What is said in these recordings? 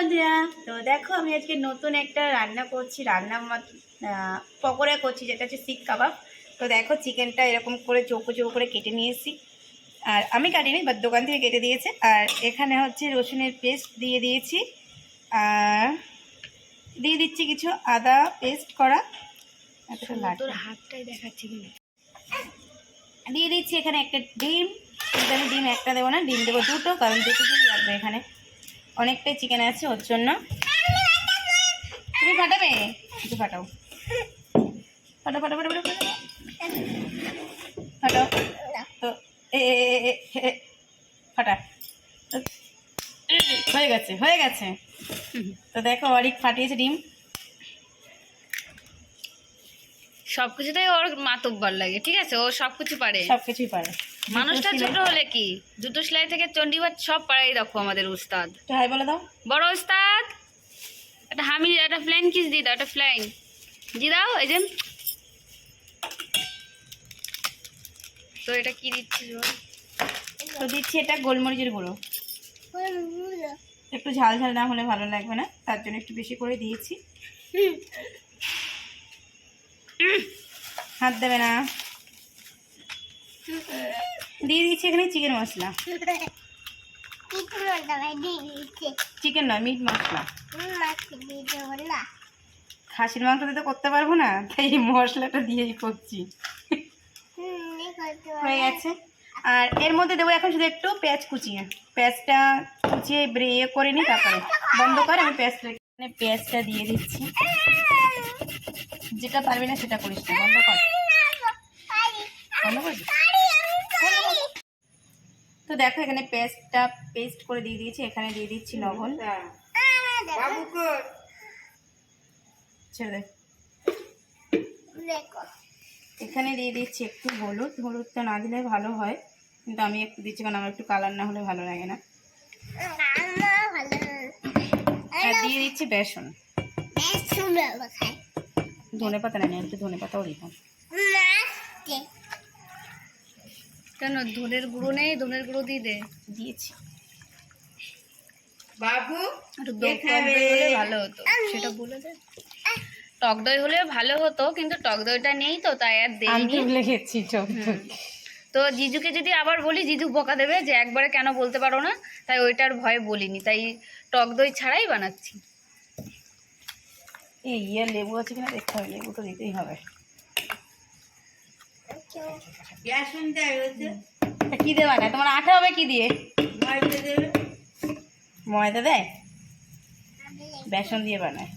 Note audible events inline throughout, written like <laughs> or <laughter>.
বন্ধুরা? তো দেখো আমি আজকে নতুন একটা রান্না করছি রান্না পকোড়া করছি যেটা হচ্ছে শিক কাবাব। তো দেখো চিকেনটা এরকম করে চৌকো চৌকো করে কেটে নিয়ে এসেছি। আর আমি কাটিনি বাট দোকান থেকে কেটে দিয়েছে। আর এখানে হচ্ছে রসুনের পেস্ট দিয়ে দিয়েছি। আর দিয়ে দিচ্ছি কিছু আদা পেস্ট করা। তোর হাতটাই দেখাচ্ছি দিয়ে দিচ্ছি এখানে একটা ডিম। কিন্তু আমি ডিম একটা দেবো না ডিম দেবো দুটো কারণ দুটো ডিম লাগবে এখানে। অনেকটাই চিকেন আছে ওর জন্য। তুমি ফাটাবে? কিছু ফাটাও। ফাটা ফাটা ফাটা ফাটা ফাটো। ফাটাও। তো এ, ফাটা। হয়ে গেছে হয়ে গেছে। তো দেখো অরিক ফাটিয়েছে ডিম। সব কিছুতেই ওর মাতব্বর লাগে ঠিক আছে? ও সব কিছু পারে। সব কিছুই পারে। মানুষটা ছোট হলে কি? জুতো সেলাই থেকে চণ্ডীবাদ সব পাড়াই দেখো আমাদের উস্তাদ। হাই বলে দাও। বড় উস্তাদ একটা হামি একটা ফ্লাইং কিস দি দাও একটা ফ্লাইং দি দাও এই যে। তো এটা কি দিচ্ছিস তো দিচ্ছি এটা গোলমরিচের গুঁড়ো। একটু ঝাল ঝাল না হলে ভালো লাগবে না তার জন্য একটু বেশি করে দিয়েছি। হাত দেবে না। দিয়ে দিচ্ছি এখানে চিকেন মশলা। চিকেন নয়, মিট মশলা। খাসির মাংস দিয়ে তো করতে পারব না? তাই এই মশলাটা দিয়েই করছি। হয়ে গেছে। আর এর মধ্যে দেবো এখন শুধু একটু পেঁয়াজ কুচিয়ে। পেঁয়াজটা কুচিয়ে ইয়ে করে নিই, তারপরে বন্ধ করে আমি পেঁয়াজটা এখানে পেঁয়াজটা দিয়ে দিচ্ছি। যেটা পারবি না সেটা করিস না বন্ধ কর। বন্ধ করবি তো দেখো এখানে পেস্টটা পেস্ট করে দিয়ে দিয়েছি এখানে দিয়ে দিচ্ছি লবণ। ছেড়ে এখানে দিয়ে দিচ্ছি একটু হলুদ। হলুদটা না দিলে ভালো হয় কিন্তু আমি একটু দিচ্ছি কারণ আমার একটু কালার না হলে ভালো লাগে না। আর দিয়ে দিচ্ছি বেসন। ধনে পাতা না একটু ধনে পাতাও দিতাম কেন? ধনের গুঁড়ো নেই ধনের গুঁড়ো দিয়ে দে। দিয়েছি। টক টক দই হলে ভালো হতো সেটা বলে দে। টক দই হলে ভালো হতো কিন্তু টক দইটা নেই তো তাই আর দেয়নি ভুলে গেছি তো জিজুকে যদি আবার বলি জিজু বকা দেবে যে একবারে কেন বলতে পারো না তাই ওইটার ভয়ে বলিনি তাই টক দই ছাড়াই বানাচ্ছি। এই ইয়ে লেবু আছে কিনা দেখতে হবে লেবু তো দিতেই হবে। কি দেবা না তোমার আঠা হবে কি দিয়ে? ময়দা দেয়? বেসন দিয়ে বানায়।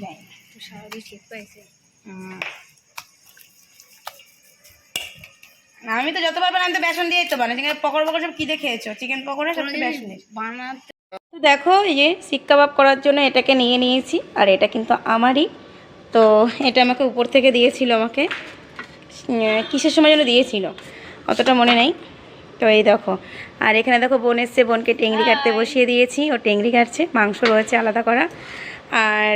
দেয় হুম। আমি তো যতবার বানাই আমি তো বেসন দিয়েই তো বানাই। চিকেন পকোড়া পকোড়া সব কি দিয়ে খেয়েছো? চিকেন পকোড়া সব বেসন দিয়ে বানাতে দেখো এই যে শিক কাবাব করার জন্য এটাকে নিয়ে নিয়েছি আর এটা কিন্তু আমারই। তো এটা আমাকে উপর থেকে দিয়েছিল আমাকে। কিসের সময় যেন দিয়েছিল অতটা মনে নেই। তো এই দেখো আর এখানে দেখো বোন এসছে বোনকে টেংরি কাটতে বসিয়ে দিয়েছি। ও টেংরি কাটছে মাংস রয়েছে আলাদা করা। আর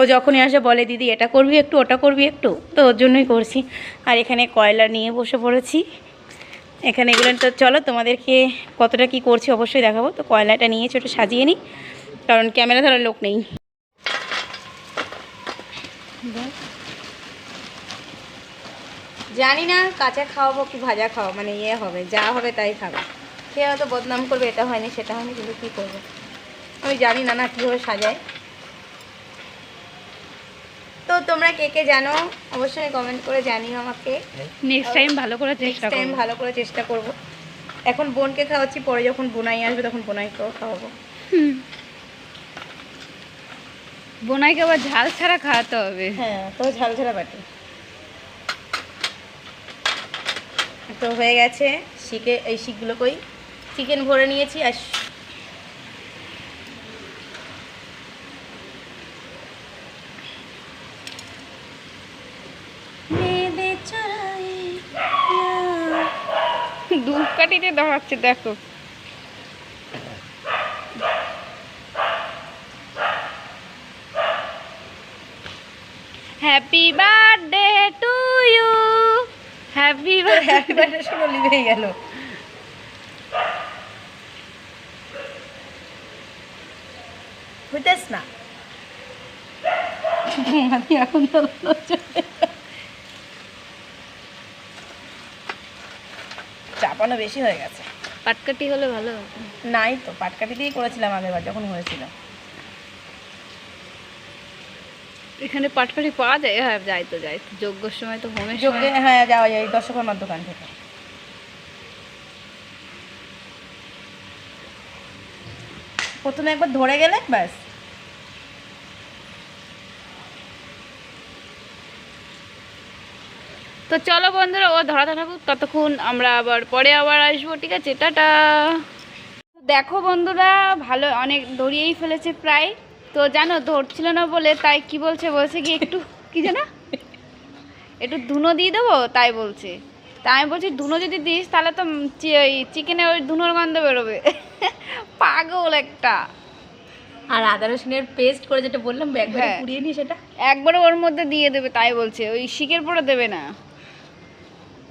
ও যখনই আসে বলে দিদি এটা করবি একটু ওটা করবি একটু? তো ওর জন্যই করছি। আর এখানে কয়লা নিয়ে বসে পড়েছি। এখানে এগুলো তো চলো তোমাদেরকে কতটা কি করছি অবশ্যই দেখাবো। তো কয়লাটা নিয়ে ছোটো সাজিয়ে নিই, কারণ ক্যামেরা ধরার লোক নেই। জানি না কাঁচা খাওয়াবো কি ভাজা খাওয়া মানে ইয়ে হবে, যা হবে তাই খাবে। খেয়ে হয়তো বদনাম করবে, এটা হয়নি, সেটা হয়নি, কিন্তু কী করব? আমি জানি না না কীভাবে সাজায়। তোমরা কে কে জানো? অবশ্যই কমেন্ট করে জানিও আমাকে। নেক্সট টাইম ভালো করে চেষ্টা টাইম ভালো করে চেষ্টা করব। এখন বোনকে খাওয়াচ্ছি পরে যখন বোনাই আসবে তখন বোনাইকেও খাওয়াবো। বোনাইকে আবার ঝাল ছাড়া খাওয়াতে হবে। হ্যাঁ তো ঝাল ছাড়া বাটি তো হয়ে গেছে শিখে এই শিকগুলো কই? চিকেন ভরে নিয়েছি আর কাটিতে দেখাচ্ছে দেখো। Happy birthday to you happy happy birthday শুনে লিভেই গেল। হইতেস না। <laughs> আমি এখন চাপানো বেশি হয়ে গেছে। পাটকাটি হলে ভালো নাই তো পাটকাঠি দিয়েই করেছিলাম আগেরবার যখন হয়েছিল। এখানে পাটকাটি পাওয়া যায়? হ্যাঁ যাই তো যাই তো। যোগ্যর সময় তো হোমের যোগ্যে হ্যাঁ যাওয়া যায় দর্শকর্মার দোকান থেকে। প্রথমে একবার ধরে গেলে ব্যাস। তো চলো বন্ধুরা ও ধরাতে থাকুক ততক্ষণ আমরা আবার পরে আবার আসব ঠিক আছে? টাটা! দেখো বন্ধুরা ভালো অনেক ধরিয়েই ফেলেছে প্রায়। তো জানো ধরছিল না বলে তাই কি বলছে বলছে কি একটু কি জানো একটু ধুনো দিয়ে দেবো তাই বলছে। তাই আমি বলছি ধুনো যদি দিস তাহলে তো ওই চিকেনে ওই ধুনোর গন্ধ বেরোবে। পাগল একটা। আর আদা রসুনের পেস্ট করে যেটা বললাম একবারে হ্যাঁ। পুড়িয়ে সেটা? একবারে ওর মধ্যে দিয়ে দেবে তাই বলছে। ওই শিকের পরে দেবে না।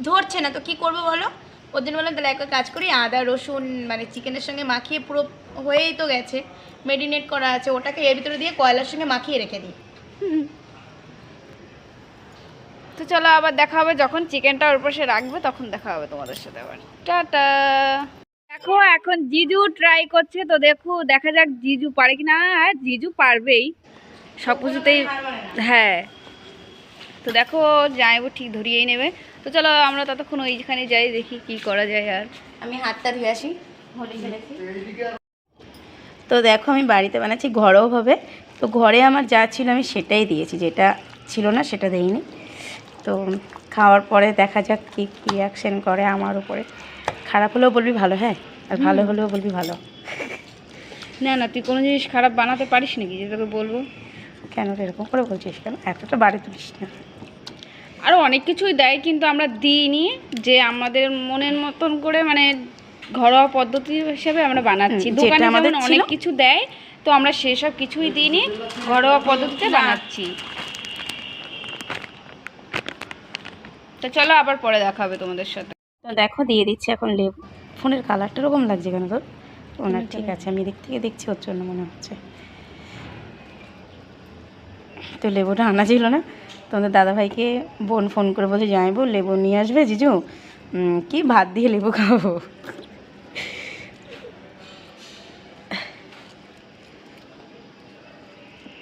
ধরছে না তো কি করব বলো? ওর জন্য বললাম তাহলে একটা কাজ করি আদা রসুন মানে চিকেনের সঙ্গে মাখিয়ে পুরো হয়েই তো গেছে মেরিনেট করা আছে ওটাকে এর ভিতরে দিয়ে কয়লার সঙ্গে মাখিয়ে রেখে দিই। তো চলো আবার দেখা হবে যখন চিকেনটা ওর পাশে রাখবে তখন দেখা হবে তোমাদের সাথে আবার। টাটা। দেখো এখন জিজু ট্রাই করছে তো দেখো দেখা যাক জিজু পারে কি না হ্যাঁ জিজু পারবেই। সব কিছুতেই হ্যাঁ। তো দেখো যাইবো ঠিক ধরিয়েই নেবে। তো চলো আমরা ততক্ষণ ওইখানে যাই দেখি কি করা যায় আর। আমি হাতটা ধুয়ে আসি তো দেখো আমি বাড়িতে বানাচ্ছি ঘরোয়াভাবে তো ঘরে আমার যা ছিল আমি সেটাই দিয়েছি। যেটা ছিল না সেটা দেইনি। তো খাওয়ার পরে দেখা যাক কী রিয়াকশন করে আমার উপরে। খারাপ হলেও বলবি ভালো হ্যাঁ? আর ভালো হলেও বলবি ভালো। না না তুই কোনো জিনিস খারাপ বানাতে পারিস নাকি? যে তোকে বলব। কেন এরকম করে বলছিস কেন? এতটা বাড়ি তুলিস না। আরও অনেক কিছুই দেয় কিন্তু আমরা দিইনি যে আমাদের মনের মতন করে মানে ঘরোয়া পদ্ধতি হিসেবে আমরা বানাচ্ছি। দোকানে যেমন অনেক কিছু দেয় তো আমরা সেসব কিছুই দিইনি ঘরোয়া পদ্ধতিতে বানাচ্ছি। তো চলো আবার পরে দেখা হবে তোমাদের সাথে। তো দেখো দিয়ে দিচ্ছি এখন লেবু। ফোনের কালারটা ওরকম লাগছে কেন তোর ওনার ঠিক আছে আমি এদিক থেকে দেখছি ওর জন্য মনে হচ্ছে। তো লেবুটা আনা ছিল না? তোমাদের দাদাভাইকে বোন ফোন করে বলছে জামাইবু লেবু নিয়ে আসবে জিজু? কি ভাত দিয়ে লেবু খাব?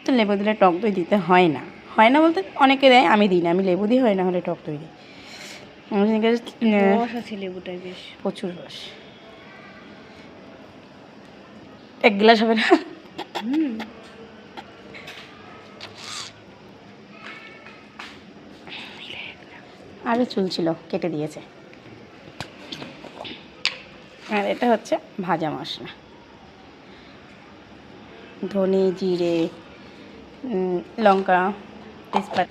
তো লেবু দিলে টক দই দিতে হয় না। হয় না বলতে অনেকে দেয় আমি দিই না। আমি লেবু দিই হয় না হলে টক দই দিই। লেবুটাই বেশ। প্রচুর রস। এক গ্লাস হবে না? হুম। আরও চুল ছিল কেটে দিয়েছে। আর এটা হচ্ছে ভাজা মশলা। ধনে জিরে লঙ্কা তেজপাত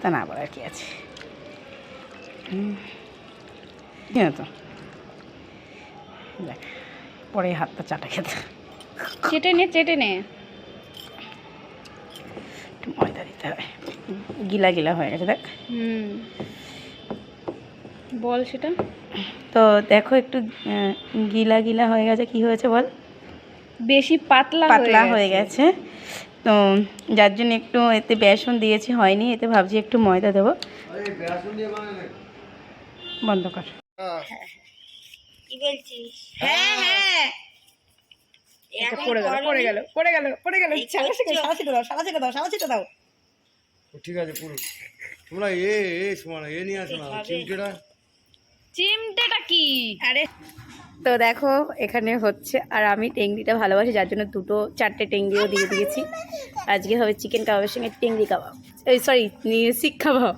তা না বলার কি আছে। জানো তো। দেখ পরে হাতটা চাটা খেতে। চেটে নে চেটে নে। একটু ময়দা দিতে হবে গিলা গিলা হয়ে গেছে দেখ। বল সেটা। তো দেখো একটু গিলা গিলা হয়ে গেছে কি হয়েছে বল? বেশি পাতলা পাতলা হয়ে গেছে। তো যার জন্য একটু এতে বেসন দিয়েছি হয়নি এতে ভাবছি একটু ময়দা দেবো। বন্ধ কর। এটা পড়ে গেল পড়ে গেল পড়ে গেল পড়ে গেল। সালা শেখে দাও সালা শেখে দাও সালা শেখে দাও। ঠিক আছে পুরো। তোমরা এ এ শোনা এ নিয়ে আসো না চিমটেটা। চিমটেটা কি? আরে তো দেখো এখানে হচ্ছে আর আমি টেংরিটা ভালোবাসি যার জন্য দুটো চারটে টেংরিও দিয়ে দিয়েছি। আজকে হবে চিকেন কাবাবের সঙ্গে টেংরি কাবাব। এই সরি শিক কাবাব।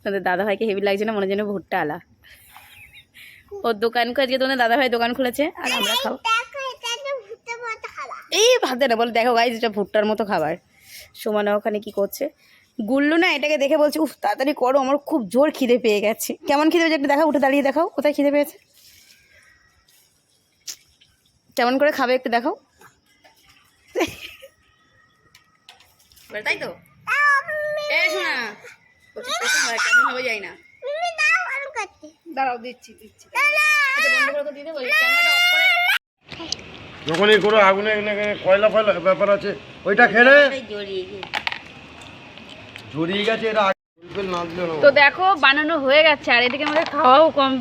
তোমাদের দাদাভাইকে হেভি লাগছে না মনে যেন ভুট্টা আলা। ওর দোকানকে আজকে তোমাদের দাদাভাই দোকান খুলেছে আর আমরা খাব। এই ভাবতে না বলে দেখো গাইজ এটা ভুট্টার মতো খাবার। সুমনা ওখানে কি করছে? গুল্লু না এটাকে দেখে বলছে উফ তাড়াতাড়ি করো আমার খুব জোর খিদে পেয়ে গেছে। কেমন খিদে পেয়েছে একটু দেখাও উঠে দাঁড়িয়ে দেখাও কোথায় খিদে পেয়েছে? কেমন করে খাবে একটু দেখাও। তাই তো? এই শোনা কেমন হবে যাই না। দাঁড়াও দিচ্ছি দিচ্ছি। আচ্ছা যখনই কোনো আগুনে কয়লা ফয়লা ব্যাপার আছে ওইটা খেলে জড়িয়ে গেছে তো দেখো বানানো হয়ে গেছে আর এদিকে আমাদের খাওয়াও কম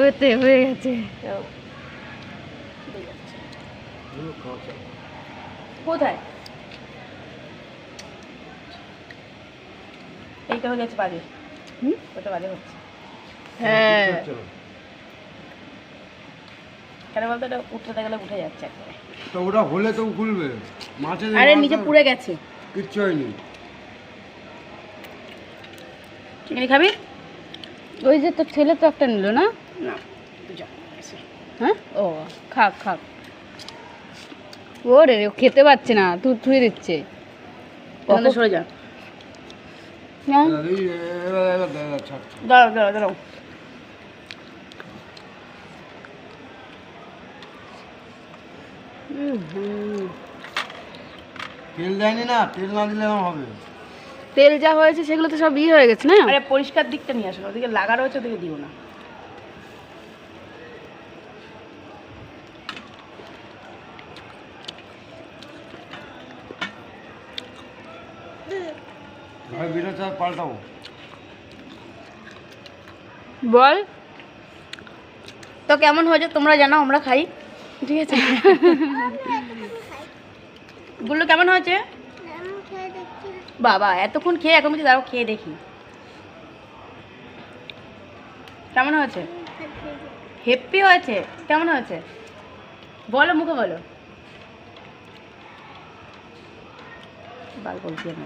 হতে হয়ে গেছে। কোথায়? এইটা হয়ে গেছে বাজে। হুম? ওটা বাজে হচ্ছে। হ্যাঁ। কেন বলতো এটা উঠতে গেলে উঠে যাচ্ছে একবারে। তো ওটা হলে তো খুলবে। মাছের আরে নিচে পুড়ে গেছে। কিচ্ছু হয়নি। চিকেন খাবি? ওই যে তোর ছেলে তো একটা নিল না? না হ্যাঁ? ও খাক খাক। ও রে খেতে পাচ্ছে না তুই থুয়ে দিচ্ছে। ওখানে সরে যা। হ্যাঁ? দাঁড়াও দাঁড়াও দাঁড়াও। তেল দেয়নি না তেল না দিলে হবে। তেল যা হয়েছে সেগুলো তো সব ইয়ে হয়ে গেছে না? আরে পরিষ্কার দিকটা নিয়ে আসো ওদিকে লাগা রয়েছে ওদিকে দিও না। পাল্টাবো। বল। তো কেমন হয়েছে তোমরা জানো আমরা খাই। ঠিক আছে। <laughs> গুলো কেমন হয়েছে? বাবা, এতক্ষণ খেয়ে এখন বলছি দাঁড়াও, খেয়ে দেখি। কেমন হয়েছে? হেপি হয়েছে? কেমন হয়েছে? বলো, মুখে বলো। বার বলছি আমি